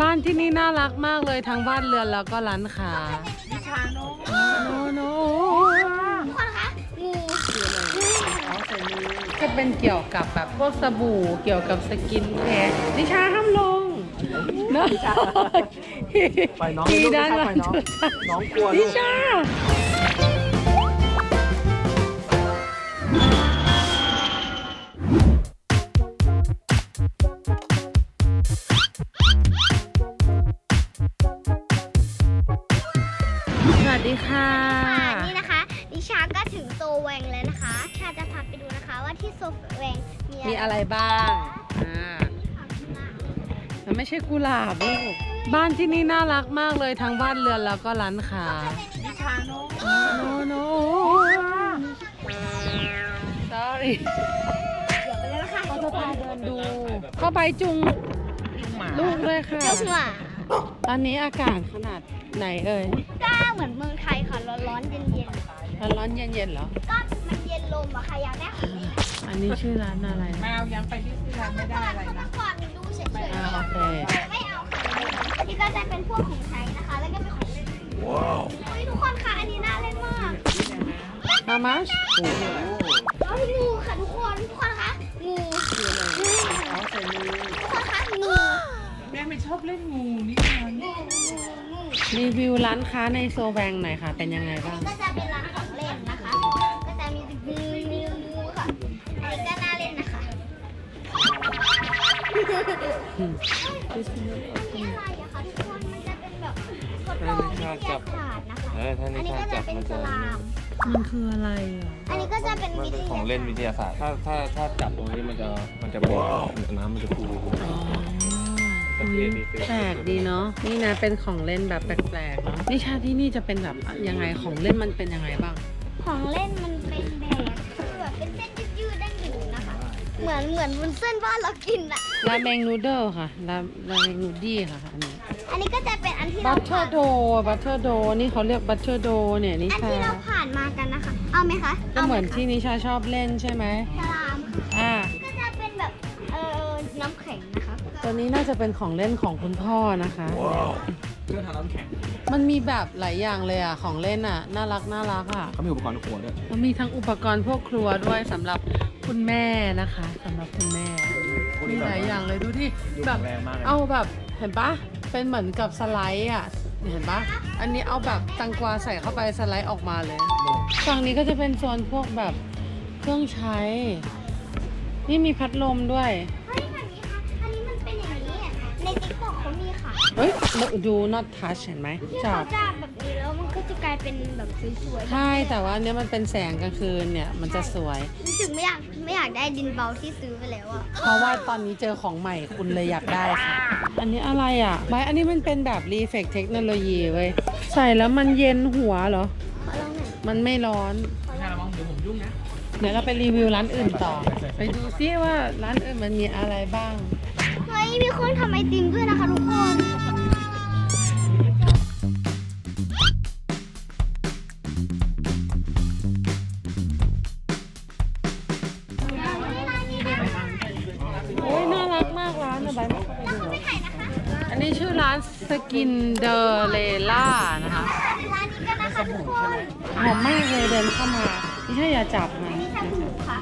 บ้านที่นี่น่ารักมากเลยทั้งบ้านเรือนแล้วก็ร้านค้านิชาโนโนโนคนคะงูเอาใส่มือจะเป็นเกี่ยวกับแบบพวกสบู่เกี่ยวกับสกินแคร์นิชาห้ามลงนะปน้องกด้านนิหชาลัปล่องน้องน้องกลัวนิชา ค่ะค่ะ นี่นะคะนิชาก็ถึงโซแวงแล้วนะคะ ชาจะพาไปดูนะคะ ว่าที่โซแวงมีมีอะไรบ้างอ่ามันไม่ใช่กุหลาบลูกบ้านที่นี่น่ารักมากเลยทั้งบ้านเรือนแล้วก็ร้านค้านิชาโนโนโน sorry เดี๋ยวไปแล้วนะคะเราจะพาเดินดูเข้าไปจุงหมาลูกด้วยค่ะเจ้าหัวตอนนี้อากาศขนาด ไหนเอ่ยก็เหมือนเมืองไทยค่ะ ร้อนร้อนๆเย็นเย็นร้อนๆเย็นๆเหรอๆก็มันเย็นลมอะค่ะอยากได้ของเล่นอันนี้ชื่อร้านอะไรแมนะวยังไปที่ซีแลนด์ไม่ได้อะไรเข้ามานะก่อนดูเฉยอ่าโอเคๆไม่เอาค่ะนี่ก็จะเป็นพวกของใช้นะคะ แล้วก็เป็นของเล่นว้าวทุกคนค่ะอันนี้น่าเล่นมากมามาชเฮ้ยงูค่ะทุกคนทุกคนคะงูงูเอาใส่มือทุกคนคะงูแม่ไม่ชอบเล่นงูนี่ชางูงูงู รีวิวร้านค้าในโซแวงหน่อยค่ะ เป็นยังไงบ้าง ก็จะเป็นร้านของเล่นนะคะ ก็จะมีงูงูงูค่ะอันนี้ก็น่าเล่นนะคะอืมนี่อะไรอะคะทุกคน มันจะเป็นแบบทดลองวิทยาศาสตร์นะคะ เออถ้าอันนินี้ชาก็จะจับเป็นมันสจะลาม มันคืออะไรอะ อันนี้ก็จะเป็นมันวิทเป็นยาของเล่นวิทยาศาสตร์ ถ้าถ้าถ้าจับตรงนี้มันจะมันจะบวมน้ำมันจะพูอ๋อโอเคดี แปลกดีเนาะนี่นะเป็นของเล่นแบบแปลกๆเนาะนิชาที่นี่จะเป็นแบบยังไงของเล่นมันเป็นยังไงบ้าง ของเล่นมันเป็นแบบคือแบบเป็นเส้นยืดๆได้อยู่นะคะ เหมือนเหมือนวุ้นเส้นบ้านเรากินอะราเมงนูเดิลค่ะราราเมงนูดี้ค่ะอันนี้อันนี้ก็จะเป็นอันที่บัเราตเตอร์โดบัตเตอร์โดนี่เขาเรียกบัตเตอร์โดเนี่ยนิอันชาที่เราผ่านมากันนะคะ เอาไหมคะก็เหมือนาไคะที่นิชาชอบเล่นใช่ไหมสลามค่ะอ่าก็จะเป็นแบบเออน้ำแข็งนะคะ ตัวนี้น่าจะเป็นของเล่นของคุณพ่อนะคะ เครื่องทำน้ำแข็งมันมีแบบหลายอย่างเลยอะ ของเล่นอะ น่ารักน่ารักอะ เขามีอุปกรณ์ครัวด้วยแล้วมีทั้งอุปกรณ์พวกครัวด้วยสำหรับคุณแม่นะคะสำหรับคุณแม่มีหลายอย่างเลยดูที่ดูแบแข็บงแรงมากเลย เอาแบบเห็นปะเป็นเหมือนกับสไลด์อะเห็นปะอันนี้เอาแบบตังกวาใส่เข้าไปสไลด์ออกมาเลยฝั่งนี้ก็จะเป็นโซนพวกแบบเครื่องใช้ นี่มีพัดลมด้วย เฮ้ย เฮ้ยดู not touch เห็นไหมที่จัเขาบจะแบบนี้แล้วมันก็จะกลายเป็นแบบสวยๆใช่ แต่ว่าอันเนี้ยมันเป็นแสงกลางคืนเนี่ยมันจะสวย รู้สึกไม่อยากไม่อยากได้ดินเบาที่ซื้อไปแล้วอะเพราะว่าตอนนี้เจอของใหม่คุณเลยอยากได้ค่ะ อันนี้อะไรอะใบอันนี้มันเป็นแบบรีเฟกเทคโนโลยีเว้ย ใส่แล้วมันเย็นหัวเหรอ ขอลองหน่อยมันไม่ร้อนขอลชาองระวังเดี๋ยวผมยุ่งนะเดี๋ยวเราไปรีวิวร้านอื่นต่อ ไปดูซิว่าร้านอื่นมันมีอะไรบ้าง เฮ้ยมีคนทำไอติมด้วยนะคะทุกคน นนี้ชื่อร้านสกินเดอเลล่านะคะร้านนี้กันนะคะทุกคนหอมมากเลยเดินเข้ามาไม่ใช่อย่าจับนะอันนี้สบู่ค่ะ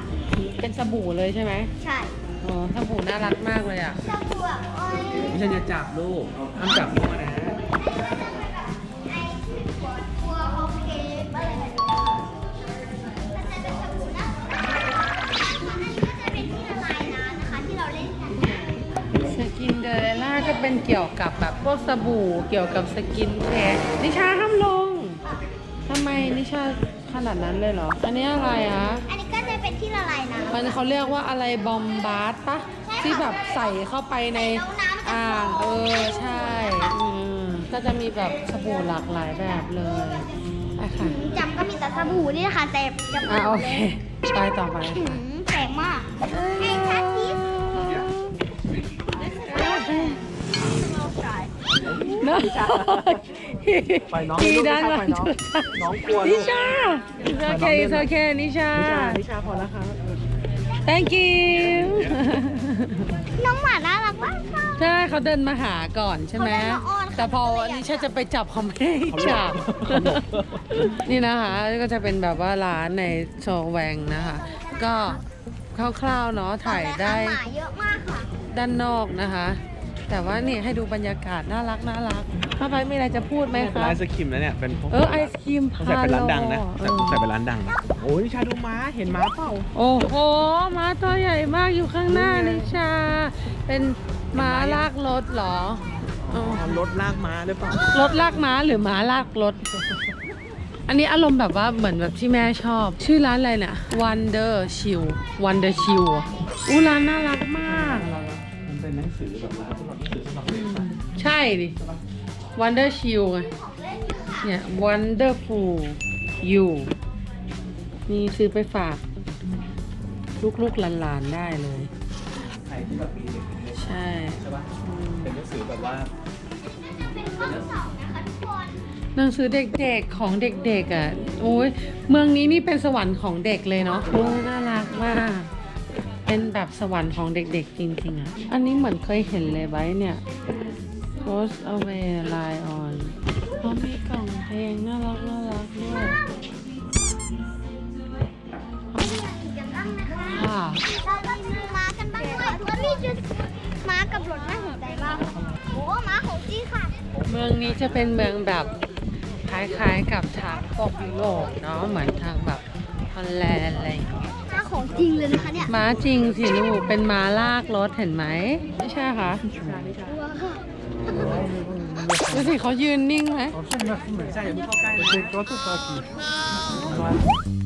เป็นสบู่เลยใช่ไหมใช่โอ้สบู่น่ารักมากเลยอะสบู่อะโอ้ยไม่ใช่จะจับลูกห้ามจับพ่อนะ เป็นเกี่ยวกับแบบพวกสบู่เกี่ยวกับสกินแคร์นิชาห้ามลงทำไมนิชาขนาดนั้นเลยเหรอ อันนี้อะไรอะอันนี้ก็จะเป็นที่ละลายน้ำมันเขาเรียกว่าอะไรบอมบาร์ดปะที่แบบใส่เข้าไปในอ่างเออใช่อืมก็จะมีแบบสบู่หลากหลายแบบเลยอะค่ะจำก็มีแต่สบู่นี่นะคะแต่จำอะโอเคไปต่อไปหืค่ะมแปลกมากไอ้ทัชทิสเนอะปล่อยน้องทีลูกนิด้านชาหลัปล่อยงน้องน้องกลัวนิลูกชาโอเคโอเคนิชานิชานิชาพอแล้วครับ thank you น้องหมาน่ารักมากค่ะใช่เขาเดินมาหาก่อนใช่ไหมเขาเดินมาอ้อนแต่พออันนี้ฉันจะไปจับเขาไม่ให้จับนี่นะคะก็จะเป็นแบบว่าร้านในโชแวงนะคะ ก็คร่าวๆเนาะถ่ายได้หมาเยอะมากค่ะด้านนอกนะคะ แต่ว่านี่ให้ดูบรรยากาศน่ารักน่ารักพ่อไปมีอะไรจะพูดไหมเป็นคะ ร้านไอศครีมนะเนี่ยเป็นพวกเออไอศครีมต้องพาใส่เป็นโลร้านดังนะเอใส่อใส่เป็นร้านดังนะโอ้ยนิชาดูม้าเห็นม้าเปล่าโอ้โหม้าตัวใหญ่มากอยู่ข้างหน้านิชา เป็นม้าลากรถเหรออ๋อรถลากม้าหรือเปล่ารถลากม้าหรือม้าลากรถ อันนี้อารมณ์แบบว่าเหมือนแบบที่แม่ชอบ ชื่อร้านอะไรเนี่ย Wonder Chill Wonder Chill อะอู้ร้านน่ารักมากมัน เป็นหนังสือแบบร้านสำหรับหนังสือสำหรับเด็กใส่ใช่ดิ Wonder Chill ไง เนี่ย Wonderful You นี่ซื้อไปฝาก ลูกๆหลานๆได้เลย ใครที่แบบมีเด็กเล็กใช่ ๆใช่ปะเป็นหนังสือแบบว่าเป็นห้องสองนะคะทุกคนหนังสือเด็กๆของเด็กๆอะ โอ้ยเมืองนี้นี่เป็นสวรรค์ของเด็กเลยเนาะโอ้ยน่ารักมาก เป็นแบบสวรรค์ของเด็กๆจริงๆอะ อันนี้เหมือนเคยเห็นเลยไว้เนี่ย Post away lie on เขามีกล่องเพลงน่ารักน่ารักด้วยกิจกรรมนะคะค่ะเราก็ซื้อม้ากันบ้างด้วยแล้วนี่จะม้ากับรถน่าสนใจมากโอ้ม้าของจริงค่ะ เมืองนี้จะเป็นเมืองแบบคล้ายๆกับทางพวกยุโรปเนาะเหมือนทางแบบฮอลแลนด์อะไรอย่างเงี้ย ของจริงเลยนะคะเนี่ยม้าจริงสิลูก เป็นม้าลากรถเห็นไหม ไม่ใช่คะว้าวค่ะดูสิเขายืนนิ่งไหม ใช่อย่าเพิ่งเข้าใกล้เลย